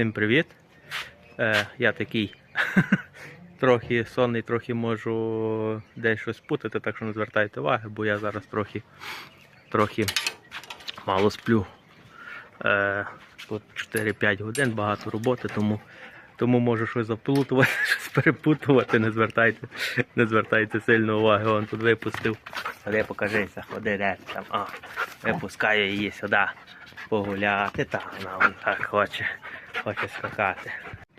Всім привіт. Е, я такий трохи сонний, трохи можу десь щось путати, так що не звертайте уваги, бо я зараз трохи, трохи мало сплю. Е, тут 4-5 годин, багато роботи, тому, тому можу щось заплутувати, щось перепутувати, не звертайте, не звертайте сильно уваги. Он тут випустив. Ходи, покажися, ходи, де там. А, випускаю її сюди погуляти, та вона так хоче, хоче скакати.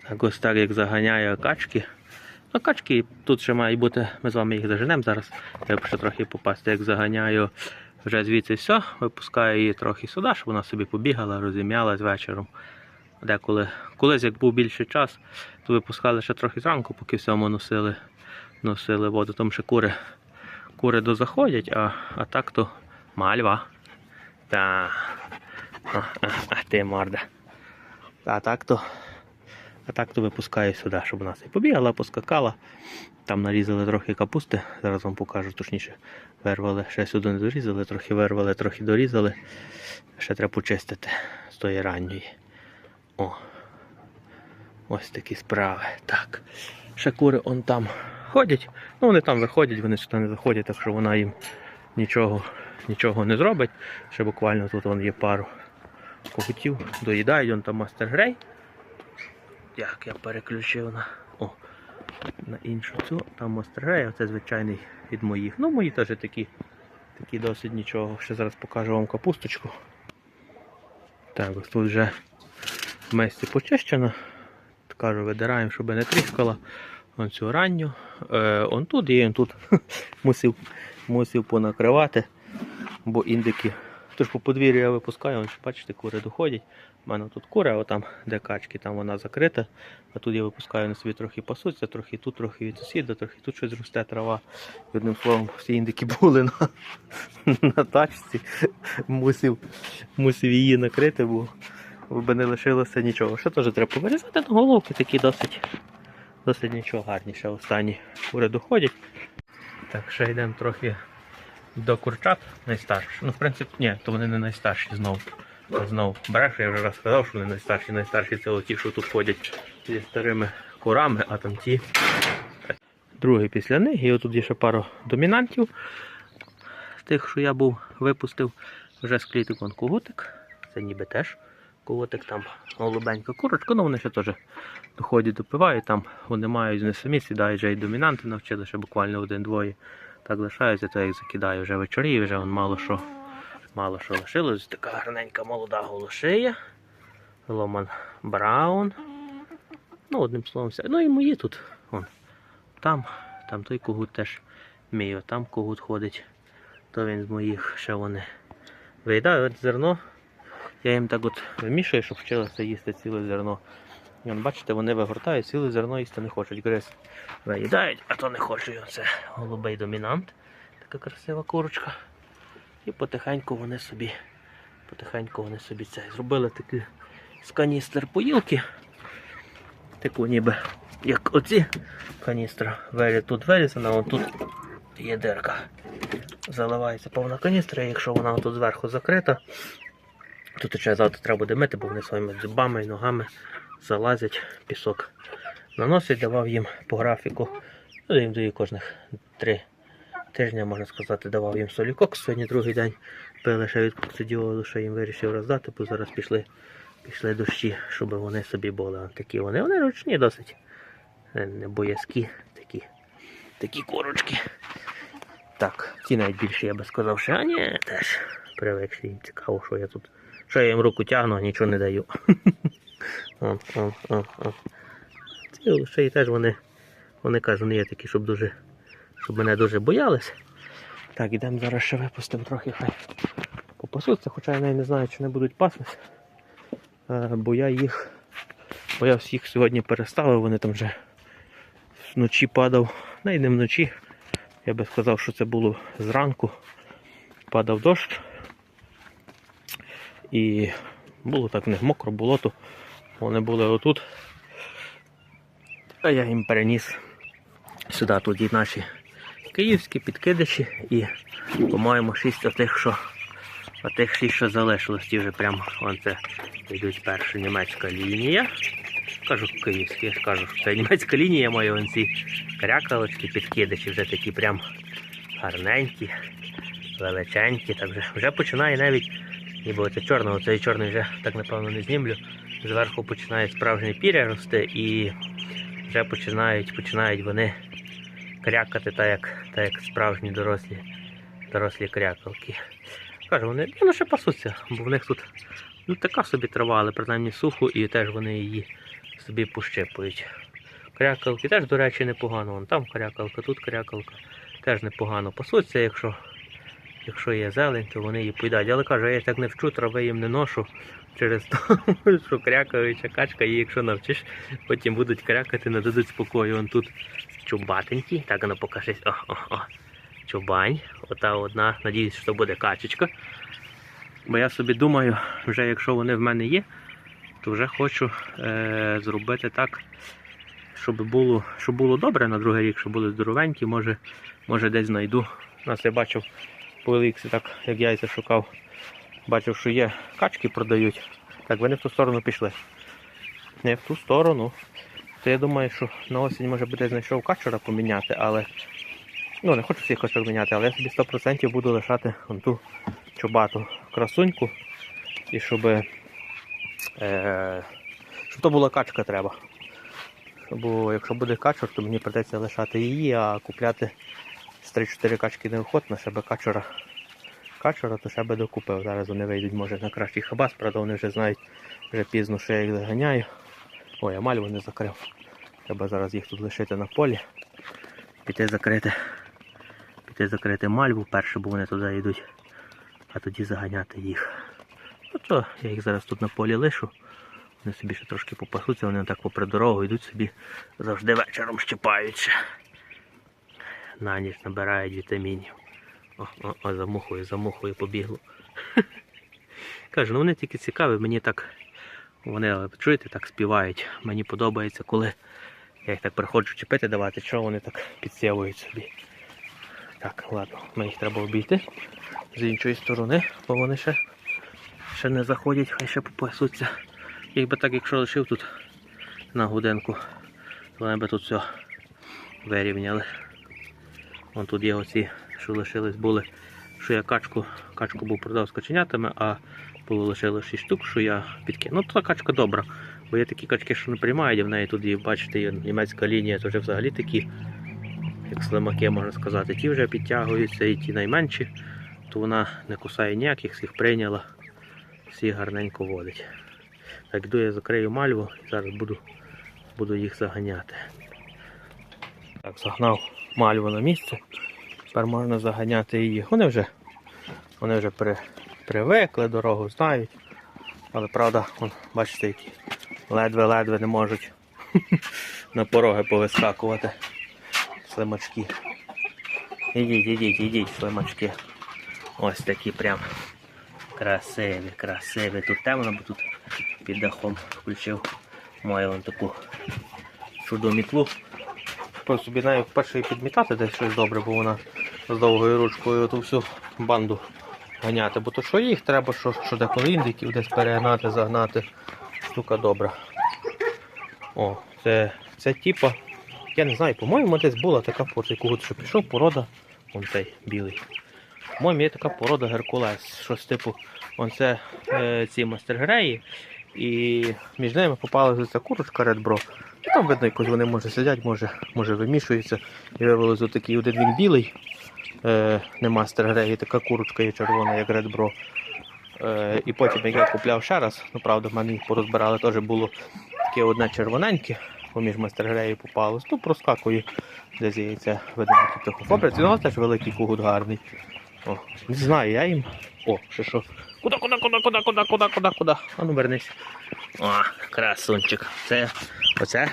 Так ось так як заганяє качки. Ну, качки тут ще мають бути, ми з вами їх заженемо зараз. Б ще трохи попасти, як заганяю вже звідси все, випускаю її трохи сюди, щоб вона собі побігала, розім'ялась вечором. Деколи, колись, як був більший час, то випускали ще трохи зранку, поки всьому носили, носили воду. Там ще кури, кури дозаходять, а, а так то мальва. Та. А, а, а ти морда. А так то. А так випускаю сюди, щоб вона собі побігала, поскакала. Там нарізали трохи капусти, зараз вам покажу, точніше, вирвали, ще сюди не дорізали, трохи вирвали, трохи дорізали. Ще треба почистити з тої ранньої. О. Ось такі справи. Так. Ще кури он там ходять. Ну вони там виходять, вони сюди не заходять, так що вона їм нічого, нічого не зробить. Ще буквально тут є пару когутів. Доїдають, вон там мастер грей. Як я переключив на. О, на іншу цю. Там мастер грей, а це звичайний від моїх. Ну, мої теж такі, такі досить нічого. Ще зараз покажу вам капусточку. Так, ось тут вже в мисці почищено. Кажу, видираємо, щоб не тріскала. Он цю ранню. Е, он тут і он тут мусив, мусив понакривати, бо індики. Тож по подвір'ю я випускаю, он, бачите, кури доходять. У мене тут кури, а там, де качки, там вона закрита. А тут я випускаю на собі трохи пасуться, трохи тут, трохи від сусіда, трохи тут щось росте трава. Одним словом, всі індики були на, на тачці. Мусив, мусив її накрити, бо бо не лишилося нічого. Ще теж треба повирізати на головки, такі досить, досить нічого гарні. Ще останні кури доходять. Так, ще йдемо трохи до курчат найстарші. Ну, в принципі, ні, то вони не найстарші знову. Знову береш, я вже раз сказав, що вони найстарші. Найстарші це ті, що тут ходять зі старими курами, а там ті. Другий після них. І отут є ще пару домінантів. Тих, що я був випустив, вже з кліток вон когутик. Це ніби теж когутик, там голубенька курочка, ну вони ще теж доходять, допивають, там вони мають не самі сідають, вже і домінанти навчили, ще буквально один-двоє. Так лишаються, то як закидаю вже вечорі, вже вон мало що мало що лишилось. Така гарненька молода голошия. Ломан Браун. Ну, одним словом, все. Ну і мої тут. Вон. Там, там той когут теж мій, там когут ходить. То він з моїх ще вони виїдаю от зерно. Я їм так от вимішую, щоб вчилися їсти ціле зерно. Вон, бачите, вони вигортають, ціле зерно їсти не хочуть. Гриз виїдають, а то не хочуть. Це голубий домінант. Така красива курочка. І потихеньку вони собі, потихеньку вони собі це зробили такі з каністр поїлки. Таку ніби як оці каністра. Вері тут вирізана, а тут є дирка. Заливається повна каністра, і якщо вона тут зверху закрита, то ще завтра треба буде мити, бо вони своїми зубами і ногами залазять, пісок наносить, давав їм по графіку. Ну, їм даю кожних три тижня, можна сказати, давав їм солікок. Сьогодні другий день пили ще від коксидіолу, що їм вирішив роздати, бо зараз пішли, пішли дощі, щоб вони собі були. Такі вони. Вони ручні досить. е, Не боязкі, такі, такі корочки. Так, ці навіть більше я би сказав, що а ні, теж привикші їм цікаво, що я тут. Що я їм руку тягну, а нічого не даю. О, о, о. Ці ще й теж вони, вони кажуть, не є такі, щоб дуже щоб мене дуже боялись. Так, ідемо зараз ще випустимо трохи хай попасуться, хоча я навіть не знаю, чи не будуть пасись. Е, Бо я їх, бо я всіх сьогодні переставив, вони там вже вночі падав, навіть не вночі. Я би сказав, що це було зранку. Падав дощ. І було так в них мокро, болото. Вони були отут. А я їм переніс сюди тут і наші київські підкидиші і, по-моєму, шість тих, що тих шість, що залишилось, ті вже прямо вон це йдуть перша німецька лінія. Кажу київські, я ж кажу, що це німецька лінія має вон ці крякалочки, підкидачі вже такі прям гарненькі, величенькі. Так вже, вже починає навіть, ніби оце чорного, цей чорний вже так напевно не знімлю. Зверху починає справжнє піря рости і вже починають, починають вони крякати так, як, так як справжні дорослі, дорослі крякалки. Кажу, вони ну, ще пасуться, бо в них тут ну, така собі трава, але принаймні сухо, і теж вони її собі пощипують. Крякалки теж, до речі, непогано. Вон там крякалка, тут крякалка. Теж непогано пасуться, якщо, якщо є зелень, то вони її поїдають. Але кажу, я так не вчу, трави їм не ношу через те, що крякаюча качка, і якщо навчиш, потім будуть крякати, не дадуть спокою. Вон тут чубатенький, так воно покажись. О, о, о. Чубань. Ота одна, надіюсь, що буде качечка. Бо я собі думаю, вже якщо вони в мене є, то вже хочу е, зробити так, щоб було, щоб було добре на другий рік, щоб були здоровенькі, може, може десь знайду. У нас я бачив по Еліксі, так як яйця шукав, бачив, що є качки продають. Так, вони в ту сторону пішли. Не в ту сторону. То я думаю, що на осінь може буде знайшов качура поміняти, але. Ну, не хочу всіх качок міняти, але я собі 100% буду лишати вон ту чубату красуньку. І щоб, е, щоб то була качка треба. Бо якщо буде качур, то мені придеться лишати її, а купляти з 3-4 качки неохотно, ще би Качура, то ще би докупив. Зараз вони вийдуть, може, на кращий хабас, правда вони вже знають вже пізно, що я їх заганяю. Ой, я мальву не закрив. Треба зараз їх тут лишити на полі. Піти закрити. Піти закрити мальву перше, бо вони туди йдуть, а тоді заганяти їх. Ну то я їх зараз тут на полі лишу. Вони собі ще трошки попасуться, вони так попри дорогу йдуть собі, завжди вечором щипаються. На ніч набирають вітамінів. О, о, о, замухує, замухує, побігло. Кажу, ну вони тільки цікаві, мені так, вони, чуєте, так співають. Мені подобається, коли я їх так приходжу чіпити давати, що вони так підсівують собі. Так, ладно, ми їх треба обійти з іншої сторони, бо вони ще, ще не заходять, хай ще попасуться. Їх би так, якщо лишив тут на годинку, то вони би тут все вирівняли. Вон тут є оці, що лишились були, що я качку, качку був продав з каченятами, а було лишилось 6 штук, що я підкинув. Ну, та качка добра. Бо є такі качки, що не приймають, і в неї тут бачите, є німецька лінія, то вже взагалі такі, як слимаки, можна сказати, ті вже підтягуються, і ті найменші, то вона не кусає ніяких, всіх прийняла, всіх гарненько водить. Так йду я закрию мальву і зараз буду, буду їх заганяти. Так, загнав мальву на місце. Тепер можна заганяти її. Вони вже, вони вже при, привикли, дорогу знають. Але правда, вон, бачите, які ледве-ледве не можуть на пороги повискакувати. Слимачки. Ідіть, ідіть, ідіть, слимачки. Ось такі прям красиві, красиві. Тут темно, бо тут під дахом включив маю вон таку чудомітлу. Просто собі навіть вперше підмітати десь щось добре, бо вона з довгою ручкою ту всю банду ганяти. Бо то що їх треба, що, що деколи індиків десь перегнати, загнати. Штука добра. О, це, це типа, я не знаю, по-моєму, десь була така по цей що пішов порода, вон цей білий. По-моєму, є така порода Геркулес, щось типу, вон це е, ці мастергреї. І між ними попалася ця курочка Bro. І там видно, якось вони може сидять, може, може вимішуються. І виявилося такий один він білий, е, не мастер греї, така курочка є червона, як Bro. Е, і потім, як я купляв ще раз, ну правда, в мене їх порозбирали, теж було таке одне червоненьке, поміж мастер греї попалось. Ну, проскакує, десь яйця фабриці. Ну, але теж великий кугут гарний. О, не знаю, я їм. О, що що. Куда, куда, куда, куда, куда, куда, куда, куда? А ну вернись. О, красунчик. Це оце.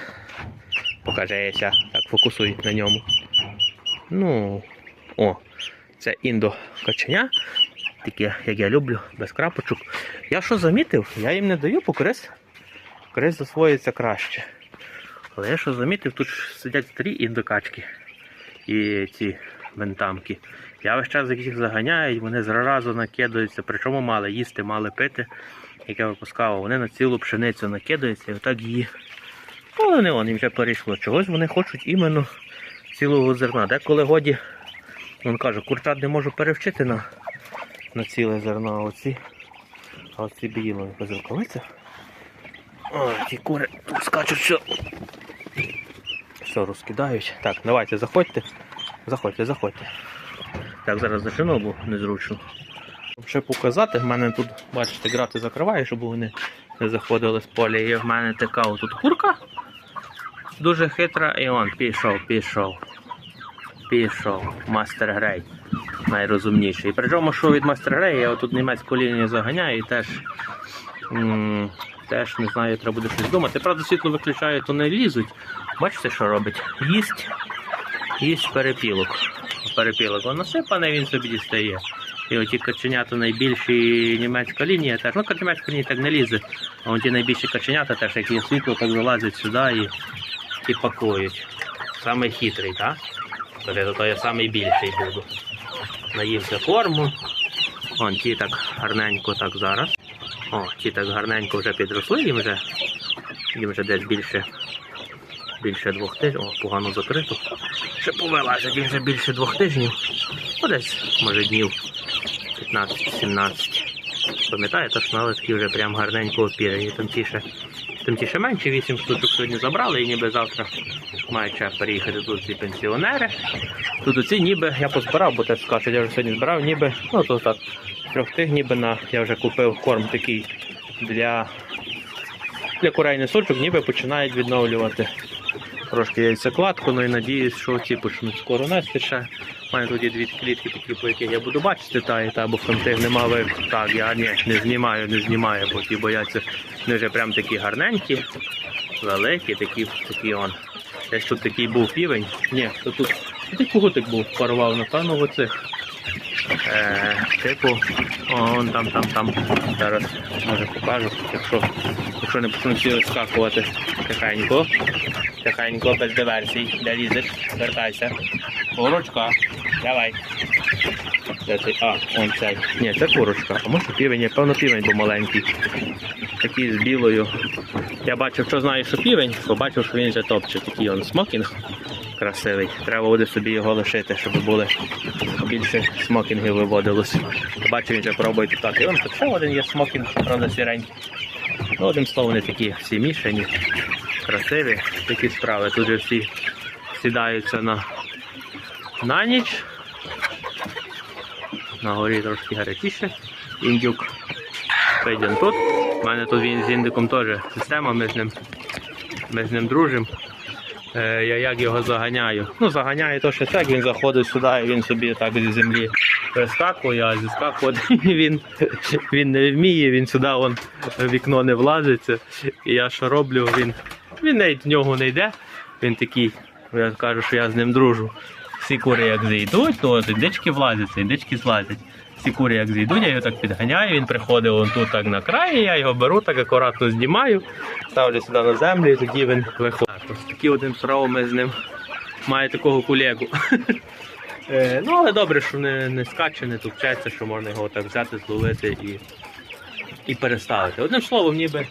Покажеться. Так, фокусуй на ньому. Ну. О, це індо каченя. Таке, як я люблю, без крапочок. Я що замітив, я їм не даю, бо крис, крис засвоїться краще. Але я що замітив, тут сидять старі індокачки і ці бентамки. Я весь час їх заганяють, вони зразу накидаються, причому мали їсти, мали пити, як я випускав, вони на цілу пшеницю накидаються і отак її. Але не вони вже перейшло. Чогось вони хочуть іменно цілого зерна. Деколи годі, він каже, курчат не можу перевчити на, на ціле зерно, а оці, а оці біло без рукавиця. О, ті кури тут скачуть все. Все розкидають. Так, давайте заходьте. Заходьте, заходьте. Так, зараз зачину, бо незручно. Ще показати, в мене тут, бачите, грати закриваю, щоб вони не заходили з поля. І в мене така отут курка. Дуже хитра, і он пішов, пішов. Пішов. Мастер Грей. Найрозумніший. Причому, що від Мастер Грей, я отут німецьку лінію заганяю і теж. Теж не знаю, треба буде щось думати. Правда, світло виключаю, то не лізуть. Бачите, що робить? Їсть, їсть перепілок. Перепілок воно насипане, він собі дістає. І оті каченята найбільші німецька лінія теж. Ну, німецька лінія так не лізе. А оті найбільші каченята теж, як є світло, так залазять сюди і, і пакують. Самий хитрий, так? Тобто то я самий більший буду. Наївся корму. Вон ті так гарненько так зараз. О, ті так гарненько вже підросли, їм вже, їм вже десь більше, більше двох тижнів. О, погано закрито. Ще повилазить, їм вже більше двох тижнів. Ну, десь, може, днів 15-17. Пам'ятаю, точно, вже прям гарненько опірені. Там ті ще, там ті ще менше, 8 штучок сьогодні забрали і ніби завтра мають ще переїхати тут ці пенсіонери. Тут оці ніби я позбирав, бо теж скажуть, я вже сьогодні збирав, ніби, ну то так, трьох тих ніби на я вже купив корм такий для, для курей несочок, ніби починають відновлювати трошки яйцекладку, ну і надіюсь, що ці почнуть скоро нести ще. Тут є дві клітки такі, по яких я буду бачити, та і та, бо в нема ви. Так, я ні, не знімаю, не знімаю, бо ті бояться. Вони вже прям такі гарненькі, великі, такі, такі он. Десь тут такий був півень. Ні, то тут такий кугутик був, порвав, напевно, оцих. Е, типу, он там, там, там. Зараз може покажу, якщо, якщо не почнуть вискакувати тихенько. Тихенько, без диверсій. Де лізеш? Вертайся. Курочка. Давай. Де цей? А, он цей. Ні, це курочка. А може півень, Ні, певно півень, бо маленький. Такий з білою. Я бачив, що знаю, що півень, побачив, що він вже топче. Такий он смокінг красивий. Треба буде собі його лишити, щоб були більше смокінгів виводилось. Бачу, він вже пробує так. І он тут ще один є смокінг, правда, сіренький. Ну, одним словом, вони такі всі мішані, красиві, такі справи. Тут же всі сідаються на, на ніч. На горі трошки гарячіше. Індюк спить тут. У мене тут він з індиком теж система, ми з ним, ми з ним дружимо. Е, я як його заганяю. Ну, заганяю то, що так, він заходить сюди і він собі так зі землі вискакує, а зіскакувати він, він не вміє, він сюди вон, вікно не влазиться. І я що роблю, він, він навіть в нього не йде. Він такий, я кажу, що я з ним дружу. Всі кури як зайдуть, то от індички влазяться, індички злазять. Всі кури як зайдуть, я його так підганяю, він приходить вон тут так на край, я його беру, так акуратно знімаю, ставлю сюди на землю і тоді він виходить. Ось такі одним словом ми з ним має такого колегу. Е, ну, але добре, що не, не скаче, не тупчеться, що можна його так взяти, зловити і, і переставити. Одним словом, ніби,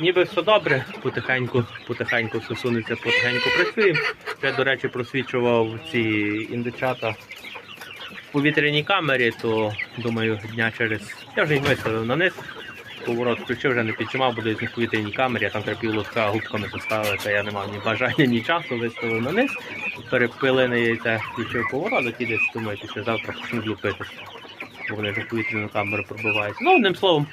ніби все добре, потихеньку, потихеньку все сунеться, потихеньку працюємо. Я, до речі, просвічував ці індичата повітряній камері, то думаю, дня через. Я вже їх виставив на них. Поворот включив, вже не підчимав, буде з них повітряній камері, а там треба півлотка губками поставити, я не мав ні бажання, ні часу, виставив на низ. Перепилене яйце, включив поворот, ті десь думаю, після завтра почнуть лупити. Бо вони вже повітряну камеру пробиваються. Ну, одним словом,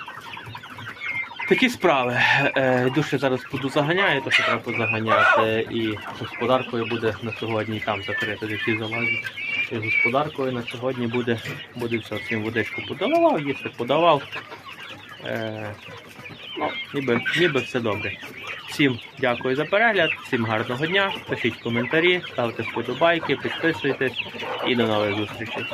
такі справи. Е, йду ще зараз буду заганяю, то що треба позаганяти. І господаркою буде на сьогодні і там закрити, де всі залазять. І господаркою на сьогодні буде, буде все. Всім водичку подавав, їсти подавав. Е, ну, ніби, ніби все добре. Всім дякую за перегляд, всім гарного дня, пишіть коментарі, ставте вподобайки, підписуйтесь і до нових зустрічей.